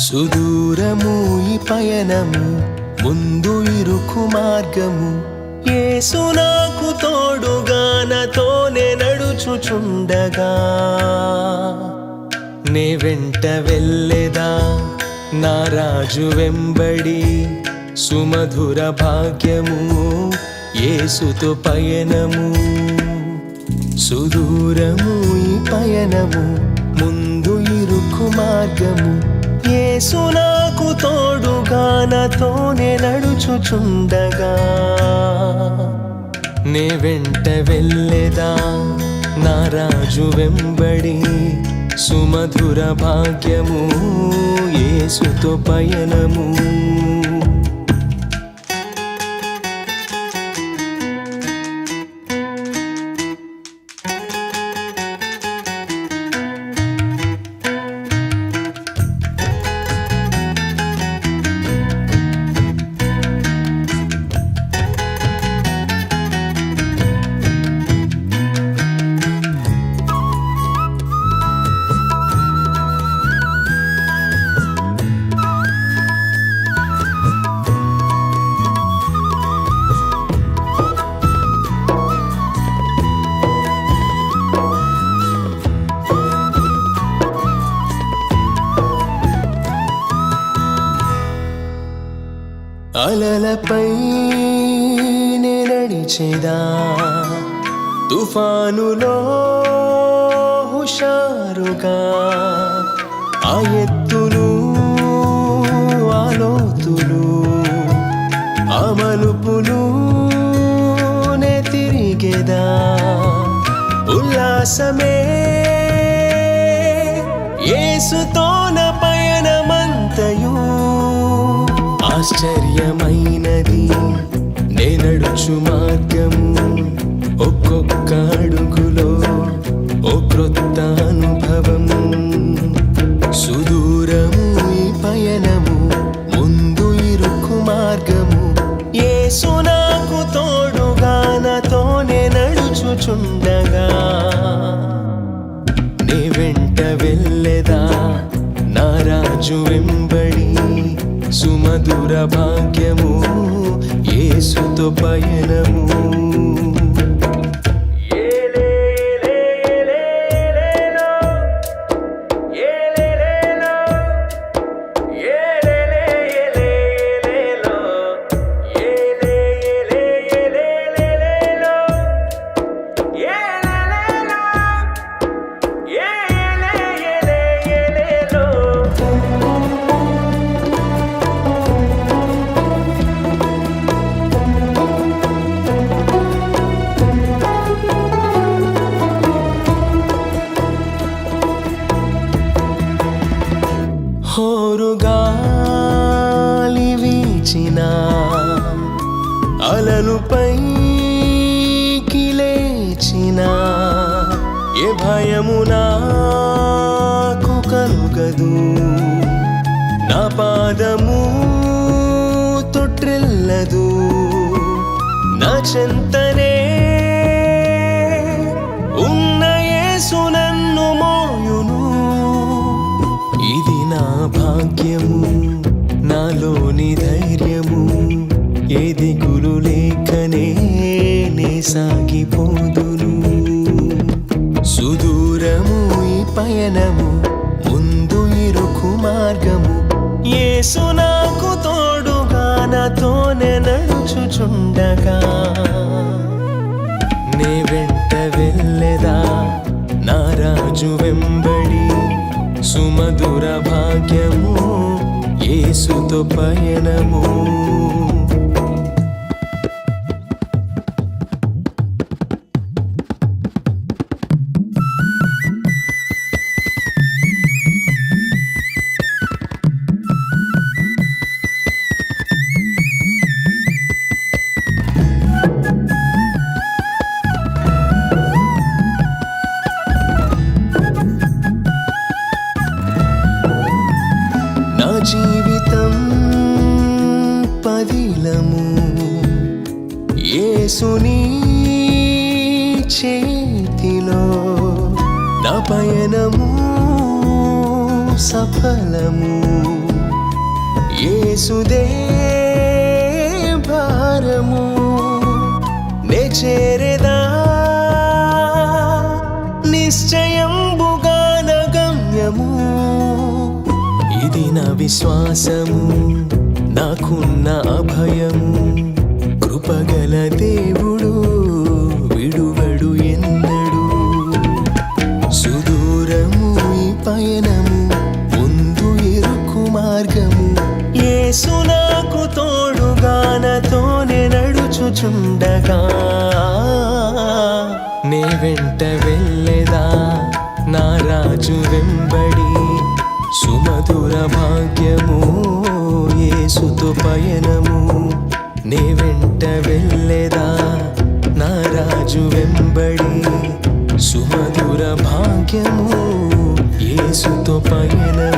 సుదూరము ఈ పయనము ముందు ఇరుకు మార్గము యేసు నాకు తోడుగా నాతోనే నడుచుచుండగా. నే వెంట వెళ్ళేదా? నా రాజు వెంబడి సుమధుర భాగ్యము యేసుతో పయనము. సుదూరము ఈ పయనము ముందు ఇరుకు మార్గము యేసు నాకు తోడుగా నాతోనే నడుచుచుండగా. నే వెంట వెళ్ళేదా? నా రాజు వెంబడి సుమధుర భాగ్యము యేసుతో పయనము. అలలపై నడిచేదా తుఫానులో హుషారుగా? ఆ ఎత్తులు ఆలోతులు లోతులు ఆ మలుపులు నే తిరిగేదా? ఉల్లాసమే ఏసుతో ఆశ్చర్యమైనది. నేనడుచు మార్గము ఒక్కొక్క అడుగులో ఓ క్రొత్త అనుభవము. సుదూరము ఈ పయనము ముందు ఇరుకు మార్గము. ఏ సునాకు తోడుగా నాతోనే భాగ్యము ఏసుతో పయనము. గాలి వీచిన అలలు పైకి లేచిన ఏ భయము నాకు కలుగదు. నా పాదము తొట్టిల్లదు నా చెంతనే ఉన్న యేసు సాగిపోదును సుదూరము ఈ పయనము ముందు ఇరుకు మార్గము. యేసు నాకు తోడుగా నాతోనే నడుచుచుండగా. నే వెంట వెళ్ళేదా నా రాజు వెంబడి. సుమధుర భాగ్యము ఏసుతో పయనము. దినము యేసుని చేతిలో నా పయనము సఫలము. యేసుదే భారము నే చేరేదా? నిశ్చయంబుగాన గమ్యము ఇది నా విశ్వాసము. నాకున్న అభయము కృపగల దేవుడు విడువడు ఎన్నడు. సుదూరము ఈ పయనము ముందు ఇరుకు మార్గము. యేసు నాకు తోడుగానతోనే నడుచుచుండగా. నే వెంట వెళ్ళేదా నా రాజు వెంబడి సుమధుర భాగ్యము. యేసుతో పయనము. నే వెంట వెళ్ళేదా? నా రాజు వెంబడి సుమధుర భాగ్యము. యేసుతో పయనము.